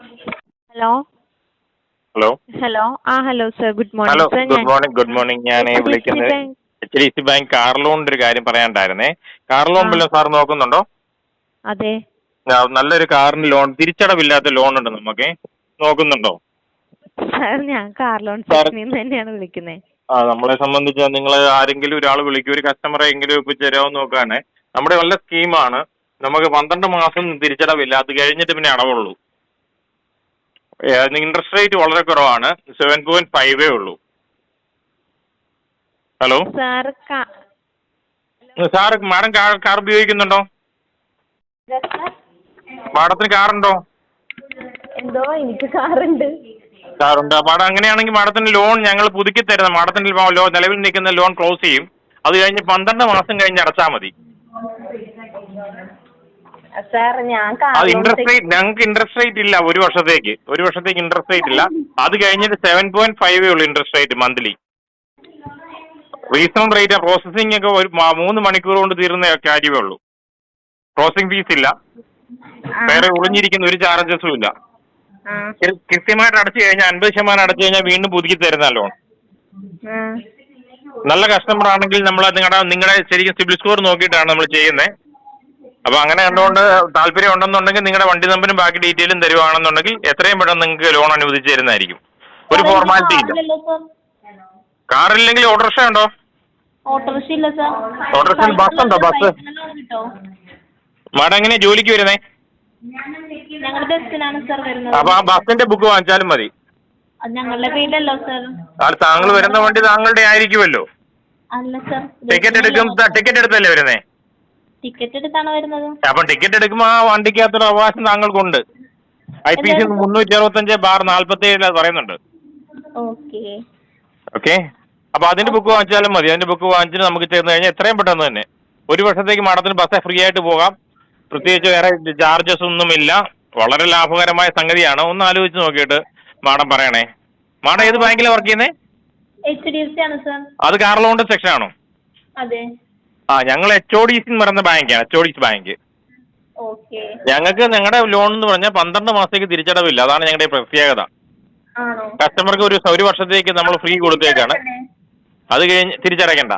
Hello? Hello? Hello? ആ hello sir good hello morning sir good morning good morning ഞാൻ വിളിക്കുന്നത്. H D C bank car ലോണിന്റെ ഒരു കാര്യം പറയാനുണ്ടായിരുന്നേ. കാർ ലോൺ ആ. വല്ലതും സാർ നോക്കുന്നുണ്ടോ? അതെ. ആ, നല്ലൊരു കാറിന് ലോൺ തിരിച്ചടവില്ലാത്ത ലോൺ ഉണ്ട് നമുക്ക്. നോക്കുന്നുണ്ടോ? സാർ ഞാൻ കാർ ലോൺ സെക്ഷനിൽ നിന്ന് തന്നെയാണ് വിളിക്കുന്നത് ആ നമ്മളെ സംബന്ധിച്ച് നിങ്ങൾ ആരെങ്കിലും ഒരാൾ വിളിക്കും ഒരു കസ്റ്റമറെ എങ്കിലും ഒപ്പിച്ചേരാമെന്ന് നോക്കാണ്. നമ്മുടെ നല്ല സ്കീമാണ് നമുക്ക് പന്ത്രണ്ട് മാസം തിരിച്ചടവില്ല. അത് കഴിഞ്ഞിട്ട് പിന്നെ അടവുള്ളൂ. ഇൻട്രസ്റ്റ് റേറ്റ് വളരെ കുറവാണ്. സെവൻ പോയിന്റ് ഫൈവേ ഉള്ളൂ. Hello sir sir madam car ഉപയോഗിക്കുന്നുണ്ടോ? മാഡത്തിന് കാറുണ്ടോ? എന്തോ എനിക്ക് കാറുണ്ട്. കാറുണ്ട്. മാഡം അങ്ങനെയാണെങ്കിൽ മാഡത്തിന് ലോൺ ഞങ്ങൾ പുതുക്കി തരുന്ന മാഡത്തിന് നിലവിൽ നിൽക്കുന്ന ലോൺ ക്ലോസ് ചെയ്യും. അത് കഴിഞ്ഞ് പന്ത്രണ്ട് മാസം കഴിഞ്ഞ് അടച്ചാൽ മതി. സാർ ഞാൻ അത് ഇൻട്രസ്റ്റ് റേറ്റ് ഞങ്ങൾക്ക് ഇൻട്രസ്റ്റ് റേറ്റ് ഇല്ല ഒരു വർഷത്തേക്ക്. ഒരു വർഷത്തേക്ക് ഇൻട്രസ്റ്റ് റേറ്റ് ഇല്ല. അത് കഴിഞ്ഞിട്ട് സെവൻ പോയിന്റ് ഫൈവേ ഉള്ളൂ interest rate monthly reasonable rate processing ഒക്കെ ഒരു മൂന്ന് മണിക്കൂർ കൊണ്ട് തീരുന്ന കാര്യമേ ഉള്ളൂ. പ്രോസസ്സിംഗ് ഫീസ് ഇല്ല. വേറെ ഒളിഞ്ഞിരിക്കുന്ന ഒരു ചാർജസും ഇല്ല. കൃത്യമായിട്ട് അടച്ചു കഴിഞ്ഞാൽ അൻപത് ശതമാനം അടച്ചു കഴിഞ്ഞാൽ വീണ്ടും പുതുക്കി തരുന്ന ലോൺ നല്ല കസ്റ്റമർ ആണെങ്കിൽ നമ്മൾ നിങ്ങളുടെ നിങ്ങളുടെ ശരിക്കും സിബിൽ സ്കോർ നോക്കിയിട്ടാണ് നമ്മൾ ചെയ്യുന്നത് അപ്പൊ അങ്ങനെ കണ്ടുകൊണ്ട് താല്പര്യം ഉണ്ടെന്നുണ്ടെങ്കിൽ നിങ്ങളുടെ വണ്ടി നമ്പറും ബാക്കി ഡീറ്റെയിലും തരുവാണെന്നുണ്ടെങ്കിൽ എത്രയും പെട്ടെന്ന് നിങ്ങൾക്ക് ലോൺ അനുവദിച്ച് തരുന്നതായിരിക്കും. ഒരു ഫോർമാലിറ്റി ഇല്ല. കാറില്ലെങ്കിൽ ഓട്ടോറിക്ഷ ഉണ്ടോ? ഓട്ടോറിക്ഷ ഇല്ല സാർ. ഓട്ടോറിക്ഷയിൽ ബസ് ഉണ്ടോ, ബസ്? മാഡം എങ്ങനെയാ ജോലിക്ക് വരുന്നേ? അപ്പൊ ആ ബസ്സിന്റെ ബുക്ക് വാങ്ങിച്ചാലും മതി. അത് താങ്കൾ വരുന്ന വണ്ടി താങ്കളുടെ ആയിരിക്കുമല്ലോ. അല്ല സാർ. ടിക്കറ്റ് എടുക്കും ടിക്കറ്റ് എടുത്തല്ലേ വരുന്നേ? ടിക്കറ്റ് എടുത്താണോ വരുന്നത്? അപ്പം ടിക്കറ്റ് എടുക്കുമ്പോൾ ആ വണ്ടിക്കകത്തൊരു അവകാശം താങ്കൾക്കുണ്ട്. ഐ പി സി മുന്നൂറ്റി അറുപത്തഞ്ച് ബാർ നാൽപ്പത്തി ഏഴ് പറയുന്നുണ്ട്. ഓക്കെ ഓക്കെ അപ്പൊ അതിന്റെ ബുക്ക് വാങ്ങിച്ചാലും മതി. അതിന്റെ ബുക്ക് വാങ്ങിച്ചിട്ട് നമുക്ക് ചേർന്ന് കഴിഞ്ഞാൽ എത്രയും പെട്ടെന്ന് തന്നെ. ഒരു വർഷത്തേക്ക് മാഡത്തിന് ബസ് ഫ്രീ ആയിട്ട് പോകാം. പ്രത്യേകിച്ച് വേറെ ചാർജസ് ഒന്നുമില്ല വളരെ ലാഭകരമായ സംഗതിയാണ്. ഒന്ന് ആലോചിച്ച് നോക്കിയിട്ട് മാഡം പറയണേ. മാഡം ഏത് ബാങ്കിലാണ് വർക്ക് ചെയ്യുന്നത് അത് കാർ ലോണിന്റെ സെക്ഷൻ ആണോ? അതെ. ആ ഞങ്ങൾ എച്ച് ഒ ഡി സി എന്ന് പറയുന്ന ബാങ്കാണ് H O D C bank okay ഞങ്ങൾക്ക് ഞങ്ങളുടെ ലോൺ എന്ന് പറഞ്ഞാൽ പന്ത്രണ്ട് മാസത്തേക്ക് തിരിച്ചടവില്ല അതാണ് ഞങ്ങളുടെ പ്രത്യേകത. കസ്റ്റമർക്ക് ഒരു ഒരു വർഷത്തേക്ക് നമ്മൾ ഫ്രീ കൊടുത്തേക്കാണ്. അത് കഴിഞ്ഞ് തിരിച്ചടയ്ക്കണ്ട.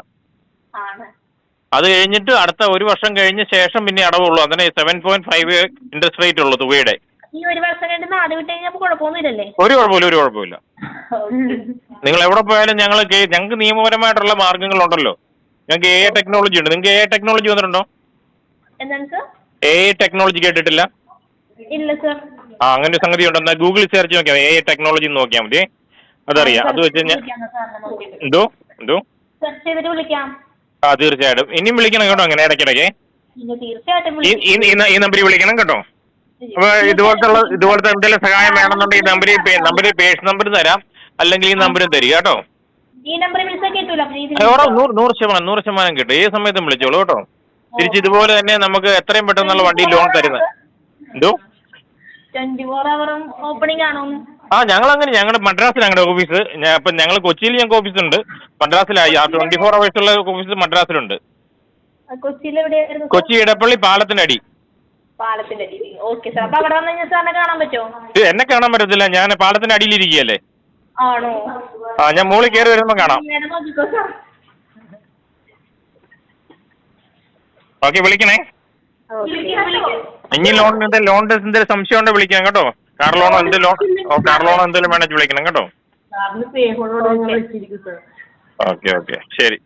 അത് കഴിഞ്ഞിട്ട് അടുത്ത ഒരു വർഷം കഴിഞ്ഞ ശേഷം പിന്നെ അടവുള്ളൂ. അതിന് seven point five interest rate ഉള്ളൂ തുകയുടെ. ഒരു കുഴപ്പമില്ല ഒരു കുഴപ്പമില്ല. നിങ്ങൾ എവിടെ പോയാലും ഞങ്ങൾ ഞങ്ങൾക്ക് നിയമപരമായിട്ടുള്ള മാർഗങ്ങളുണ്ടല്ലോ ഞങ്ങൾക്ക് എ ടെക്നോളജി ഉണ്ട്. നിങ്ങൾക്ക് എ ടെക്നോളജി വന്നിട്ടുണ്ടോ? എന്താണ് സർ എ ടെക്നോളജി കേട്ടിട്ടില്ല? ഇല്ല സാർ ആ അങ്ങനെ ഒരു സംഗതി ഉണ്ടെന്നാൽ ഗൂഗിൾ സെർച്ച് നോക്കിയാൽ എ ടെക്നോളജി നോക്കിയാൽ മതി. അതറിയാം. അത് വെച്ച് കഴിഞ്ഞാൽ എന്തോ? എന്തോ? സെർച്ച് ചെയ്തിട്ട് വിളിക്കാം. ആ തീർച്ചയായിട്ടും. ഇനിയും വിളിക്കണം കേട്ടോ അങ്ങനെ ഇടയ്ക്കിടയ്ക്ക്. ഈ നമ്പറിൽ വിളിക്കണം കേട്ടോ. അപ്പൊ ഇതുപോലത്തെ ഇതുപോലത്തെ എന്തെങ്കിലും സഹായം വേണമെന്നുണ്ടെങ്കിൽ നമ്പർ നമ്പറിൽ നമ്പറിൽ പേഴ്സ് നമ്പർ തരാം. അല്ലെങ്കിൽ ഈ നമ്പറും തരിക കേട്ടോ. ഈ നമ്പറിൽ വിളിച്ചാൽ കിട്ടൂല അപ്പൊ നൂറ് നൂറ് ശതമാനം നൂറ് ശതമാനം കിട്ടും. ഏത് സമയത്തും വിളിച്ചോളൂ കേട്ടോ. തിരിച്ച് ഇതുപോലെ തന്നെ നമുക്ക് എത്രയും പെട്ടെന്നുള്ള വണ്ടി ലോൺ തരുന്നത് എന്തോ? ട്വന്റി ഫോർ അവറും ഓപ്പണിംഗ് ആണോ? ആ ഞങ്ങൾ അങ്ങനെ ഞങ്ങളുടെ മദ്രാസിൽ ഞങ്ങളുടെ ഓഫീസ് ഇപ്പം ഞങ്ങൾ കൊച്ചിയിൽ ഞങ്ങൾക്ക് ഓഫീസുണ്ട് മദ്രാസിലായി ആ ട്വന്റി ഫോർ അവേഴ്സ് ഉള്ള ഓഫീസ് മദ്രാസിലുണ്ട്. കൊച്ചിയിൽ എവിടെയായിരുന്നു? കൊച്ചി ഇടപ്പള്ളി പാലത്തിനടി പാലത്തിന്റെ അടി. ഓക്കെ സാർ അപ്പൊ അവിടെ വന്നു കഴിഞ്ഞാൽ സാറിനെ കാണാൻ പറ്റുമോ? എന്നെ കാണാൻ പറ്റത്തില്ല. ഞാൻ പാലത്തിന്റെ അടിയിലിരിക്കുകയല്ലേ ആണോ? ആ ഞാൻ മുകളിൽ കയറി വരുമ്പോൾ കാണാം. ഓക്കെ വിളിക്കണേ? വിളിക്കാം, വിളിക്കാം. ഇനി ലോൺ എന്തെങ്കിലും ലോൺ എന്തെങ്കിലും സംശയം ഉണ്ടെങ്കിൽ വിളിക്കണം കേട്ടോ. കാർ ലോണോ എന്ത് ലോൺ ഓ കാർ ലോണോ എന്തെങ്കിലും വേണമെങ്കിൽ വിളിക്കണം കേട്ടോ. Okay okay. ശരി.